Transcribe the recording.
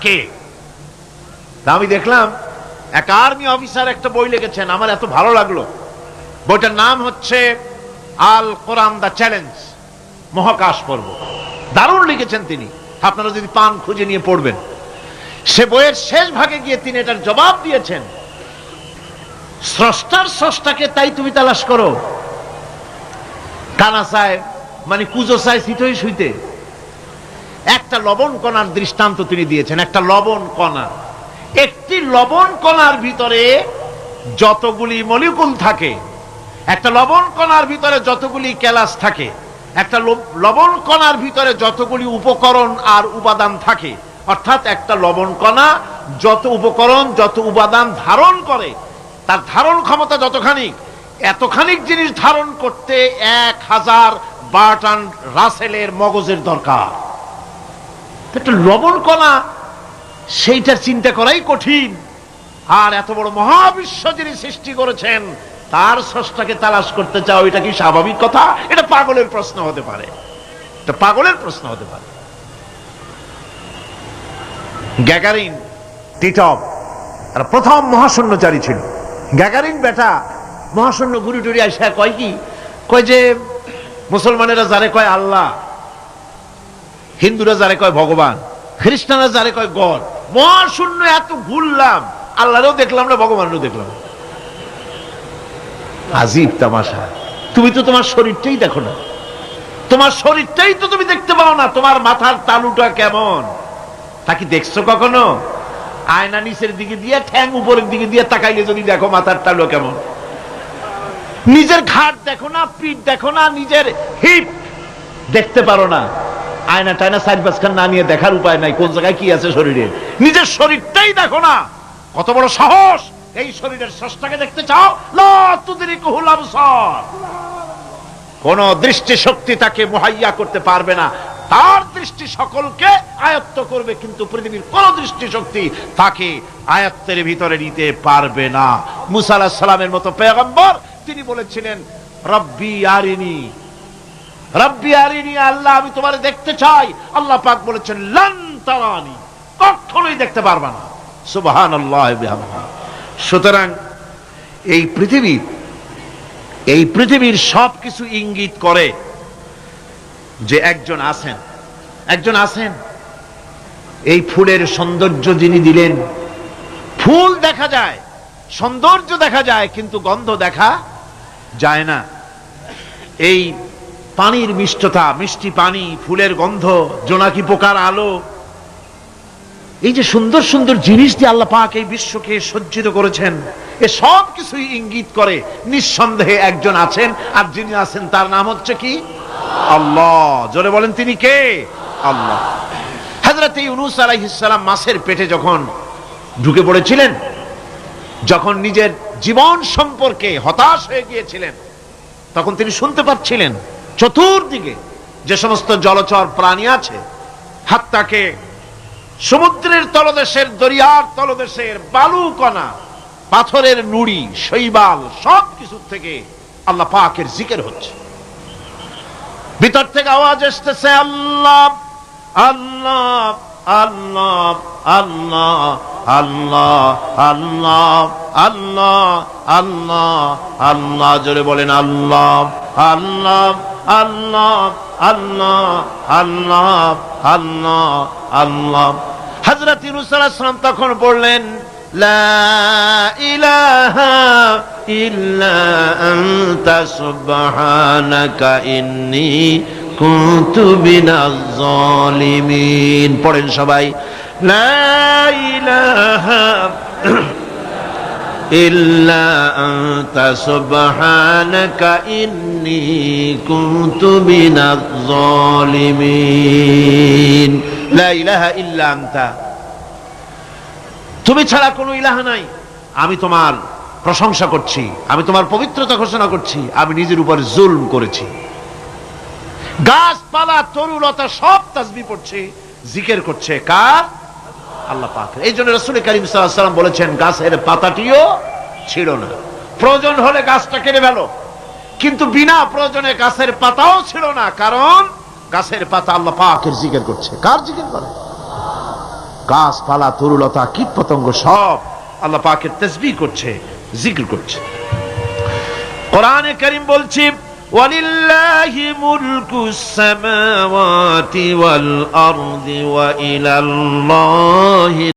থাকে তা আমি দেখলাম এক আর্মি অফিসার একটা বই লিখেছেন, আমার এত ভালো লাগল। বইটার নাম হচ্ছে আল কোরআন দা চ্যালেঞ্জ, মহাকাশ পর্ব। দারুণ লিখেছেন তিনি। আপনারা যদি পান, খুঁজে নিয়ে পড়বেন। সে বইয়ের শেষ ভাগে গিয়ে তিনি এটার জবাব দিয়েছেন, স্রষ্টার স্রষ্টাকে তাই তুমি তালাশ করো। কানা চায় মানে কুজো চায় শীতই শুইতে একটা লবণ কণার দৃষ্টান্ত তিনি দিয়েছেন, একটা লবণ কণা। একটি লবণ কণার ভিতরে যতগুলি মলিকুল থাকে, একটা লবণ কণার ভিতরে যতগুলি ক্যালাস থাকে, একটা লবণ কণার ভিতরে যতগুলি উপকরণ আর উপাদান থাকে, অর্থাৎ একটা লবণ কণা যত উপকরণ, যত উপাদান ধারণ করে, তার ধারণ ক্ষমতা যতখানি এতখানিক জিনিস ধারণ করতে এক হাজার বার্টান রাসেলের মগজের দরকার। একটা লবণ কণা সেইটার চিন্তা করাই কঠিন। আর এত বড় মহাবিশ্ব যিনি সৃষ্টি করেছেন, তার স্রষ্টাকে তালাশ করতে চাও, এটা কি স্বাভাবিক কথা? এটা পাগলের প্রশ্ন হতে পারে। এটা পাগলের প্রশ্ন হতে পারে। গ্যাগারিন টিটপ আর প্রথম মহাশূন্যচারী ছিল। গ্যাগারিন বেটা মহাশূন্য ঘুরি টুরি আসা কয় কি? কয় যে, মুসলমানেরা যারে কয় আল্লাহ হিন্দুরা যারে কয় ভগবান, খ্রিস্টানরা যারে কয় গড, মহাশূন্য এত ঘুরলাম, আল্লাহরেও দেখলাম না, ভগবানেরও দেখলাম। আজীব তামাশা। তুমি তো তোমার শরীরটাই দেখো না। তোমার শরীরটাই তো তুমি দেখতে পাও না, তোমার মাথার তালুটা কেমন? তা কি দেখছ কখনো? আয়না নিচের দিকে দিয়ে, ঠ্যাং উপরের দিকে দিয়ে তাকাইলে যদি দেখো মাথার তালু কেমন। নিজের ঘাট দেখো না, পিঠ দেখো না, নিজের হিপ দেখতে পারো না। আয়না টায়না সাইড পাঁচখান না নিয়ে দেখার উপায় নাই, কোন জায়গায় কি আছে শরীরে। নিজের শরীরটাই দেখো না। কত বড় সাহস! এই শরীরের স্রষ্টাকে দেখতে চাও? কোন দৃষ্টি শক্তি তাকে মুহাইয়া করতে পারবে না। তার দৃষ্টি সকলকে আয়ত্ত করবে, কিন্তু পৃথিবীর কোন দৃষ্টি শক্তি তাকে আয়ত্তের ভিতরে নিতে পারবে না। মুসা আলাহিস সালামের মতো পেগম্বর, তিনি বলেছিলেন, রব্বি আরিনি রব্বি আরিনি, আল্লাহ, আমি তোমার দেখতে চাই। আল্লাহ পাক বলেছেন, লান কখনোই দেখতে পারবে না। বিহামদিহি। সুতরাং এই এই পৃথিবীর সব কিছু ইঙ্গিত করে যে একজন আছেন। একজন আছেন। এই ফুলের সৌন্দর্য যিনি দিলেন, ফুল দেখা যায়, সৌন্দর্য দেখা যায়, কিন্তু গন্ধ দেখা যায় না। এই পানির মিষ্টতা, মিষ্টি পানি, ফুলের গন্ধ, জোনাকি পোকার আলো। এই যে সুন্দর সুন্দর জিনিস দিয়ে আল্লাহ পাক এই বিশ্বকে সজ্জিত করেছেন, এ সব কিছুই ইঙ্গিত করে নিঃসন্দেহে একজন আছেন, আর যিনি আছেন তার নাম হচ্ছে কি? আল্লাহ। জোরে বলেন, তিনি কে? আল্লাহ। হাজরত ইউনুস আলাইহিসসালাম মাছের পেটে যখন ঢুকে পড়েছিলেন, যখন নিজের জীবন সম্পর্কে হতাশ হয়ে গিয়েছিলেন, তখন তিনি শুনতে পাচ্ছিলেন চতুর্দিকে যে সমস্ত জলচর প্রাণী আছে, হাত্তাকে সমুদ্রের তলদেশের দরিয়ার তলদেশের বালুকণা, পাথরের নুড়ি, শৈবাল সব কিছু থেকে আল্লাহ পাকের জিকের হচ্ছে। ভিতর থেকে আওয়াজ আসতেছে, আল্লাহ আল্লাহ আল্লাহ আল্লাহ আল্লাহ আল্লাহ আল্লাহ আল্লাহ আল্লাহ, জোরে বলেন, আল্লাহ আল্লাহ আল্লাহ আল্লাহ আল্লাহ আল্লাহ আল্লাহ। হজরত ইনুসালাম তখন বললেন পড়েন সবাই লা ইলাহা إلا أنت سبحانك إني كنت من الظالمين لا إله إلا أنت তুমি ছাড়া কোনো ইলাহা নাই আমি তোমার প্রশংসা করছি আমি তোমার পবিত্রতা ঘোষণা করছি আমি নিজের উপর জুলম করেছি গাছপালা তরুলতা সব তাসবি পড়ছে জিকের করছে কার আল্লাহ পাক এই জন্য রসুল করিম সাল্লাম বলেছেন, গাছের পাতাটিও ছিল না। প্রয়োজন হলে গাছটা কেটে ফেলো। কিন্তু বিনা প্রয়োজনে গাছের পাতাও ছিল না। কারণ গাছের পাতা আল্লাহ পাকের জিকের করছে। কার জিকের করে? গাছপালা, তরুলতা কীট পতঙ্গ সব আল্লাহ পাকের তসবি করছে, জিক্র করছে। কোরআনে করিম বলছি ولله ملك السماوات والأرض وإلى الله